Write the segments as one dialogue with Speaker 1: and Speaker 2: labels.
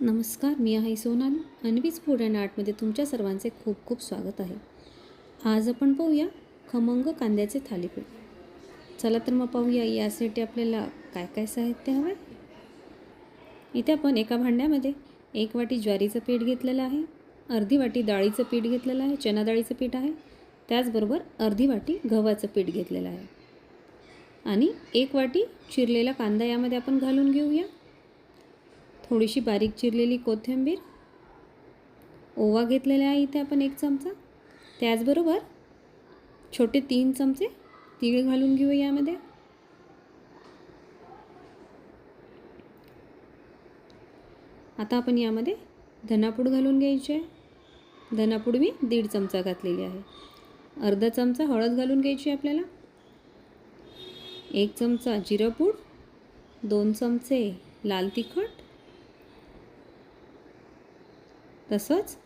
Speaker 1: नमस्कार मी आहे सोनाली. अन्वीज फूड अँड आर्टमध्ये तुमच्या सर्वांचे खूप खूप स्वागत आहे. आज आपण पाहूया खमंग कांद्याचे थालीपीठ. चला तर मग पाहूया यासाठी आपल्याला काय काय साहित्य हवं आहे इथे आपण एका भांड्यामध्ये एक वाटी ज्वारीचं पीठ घेतलेलं आहे अर्धी वाटी डाळीचं पीठ घेतलेलं आहे चना डाळीचं पीठ आहे त्याचबरोबर अर्धी वाटी गव्हाचं पीठ घेतलेलं आहे. आणि एक वाटी चिरलेला कांदा यामध्ये आपण घालून घेऊया. थोडीशी बारीक चिरलेली कोथिंबीर ओवा घेतलेला आहे इथे आपण एक चमचा. त्याचबरोबर छोटे तीन चमचे तीळ घालून घेऊ यामध्ये. आता आपण यामध्ये धनापूड घालून घ्यायची. आहे धनापूड मी दीड चमचा घातलेली आहे. अर्धा चमचा हळद घालून घ्यायची आहे आपल्याला. एक चमचा जिरापूड दोन चमचे लाल तिखट तसंच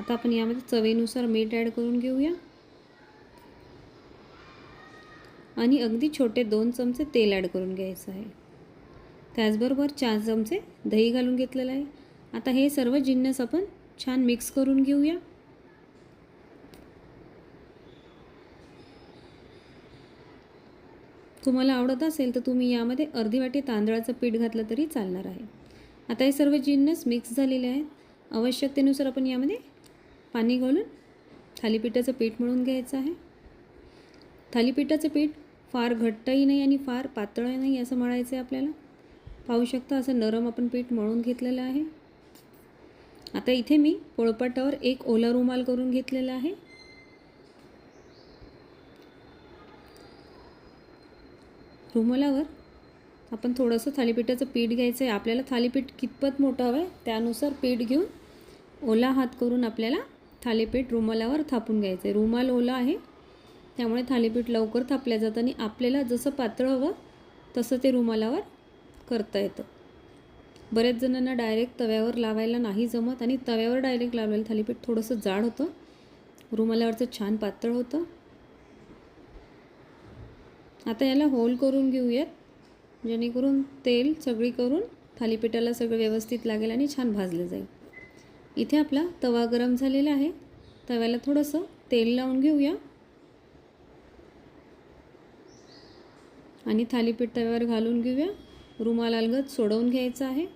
Speaker 1: आता आपण यामध्ये चवीनुसार मीठ ॲड करून घेऊया. आणि अगदी छोटे दोन चमचे तेल ॲड करून घ्यायचं आहे. त्याचबरोबर चार चमचे दही घालून घेतलेलं आहे. आता हे सर्व जिन्नस आपण छान मिक्स करून घेऊया. तुम्हाला आवडत असेल तर तुम्ही यामध्ये अर्धी वाटी तांदळाचं पीठ घातलं तरी चालणार आहे. आता हे सर्व जिन्नस मिक्स झालेले आहेत. आवश्यकतेनुसार आपण यामध्ये पाणी घालून थालीपीठाचं पीठ मळून घ्यायचं आहे. थालीपीठाचं पीठ फार घट्टही नाही आणि फार पातळही नाही असं मळायचं आहे आपल्याला. पाहू शकता असं नरम आपण पीठ मळून घेतलेलं आहे. आता इथे मी पोळपाटावर एक ओला रुमाल करून घेतलेला आहे. रुमालावर आपण थोडंसं थालीपीठाचं पीठ घ्यायचं आहे. आपल्याला थालीपीठ कितपत मोठं हवं आहे त्यानुसार पीठ घेऊन ओला हात करून आपल्याला थालीपीठ रुमालावर थापून घ्यायचं आहे. रुमाल ओला आहे त्यामुळे थालीपीठ लवकर थापल्या जातं आणि आपल्याला जसं पातळ हवं तसं ते रुमालावर करता येतं. बऱ्याच जणांना डायरेक्ट तव्यावर लावायला नाही जमत आणि तव्यावर डायरेक्ट लावलेलं थालीपीठ थोडंसं जाड होतं. रुमालावरचं छान पातळ होतं. आता याला होल करून घेऊयात. जेणेकरून तेल सगळी करून थालीपीठाला सगळं व्यवस्थित लागेल आणि छान भाजलं जाईल. इथे आपला तवा गरम झालेला आहे. तव्याला थोडंसं तेल लावून घेऊया. आणि थालीपीठ तव्यावर घालून घेऊया. रुमाल अलगत सोडवून घ्यायचं आहे.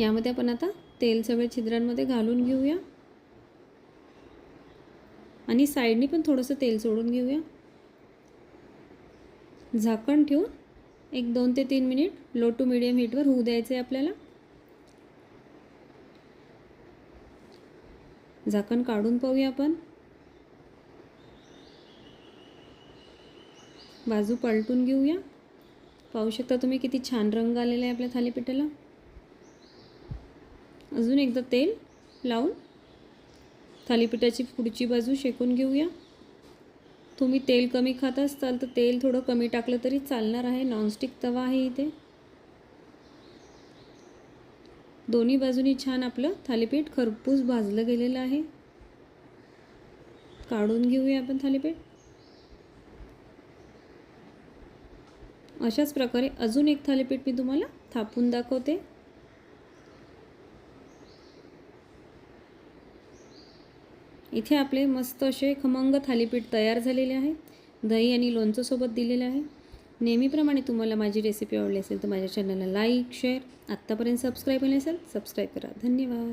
Speaker 1: यामध्ये आपण आता तेल सगळ्या छिद्रांमध्ये घालून घेऊया. आणि साईडनी पण थोडंसं तेल सोडून घेऊया. झाकण ठेवून एक दोन ते तीन मिनिट लो टू मिडियम हीटवर होऊ द्यायचं आहे आपल्याला. झाकण काढून पाहूया आपण. बाजू पलटून घेऊया. पाहू शकता तुम्ही किती छान रंग आलेला आहे आपल्या थालीपीठाला. अजून एकदा तेल लावून थालीपीठाची पुढची बाजू शेकून घेऊया. तुम्ही तेल कमी खात असाल तर तेल थोडं कमी टाकलं तरी चालणार आहे. नॉनस्टिक तवा आहे इथे. दोन्ही बाजूनी छान आपलं थालीपीठ खरपूस भाजलं गेलेलं आहे. काढून घेऊया आपण थालीपीठ. अशाच प्रकारे अजून एक थालीपीठ मी तुम्हाला थापून दाखवते. इथे आपले मस्त असे खमंग थालीपीठ तयार झालेले आहे. दही आणि लोणचंसोबत दिलेलं आहे. नेहमीप्रमाणे तुम्हाला माझी रेसिपी आवडली असेल तर माझ्या चॅनलला लाईक शेअर आत्तापर्यंत सबस्क्राईब केले असेल सबस्क्राईब करा. धन्यवाद.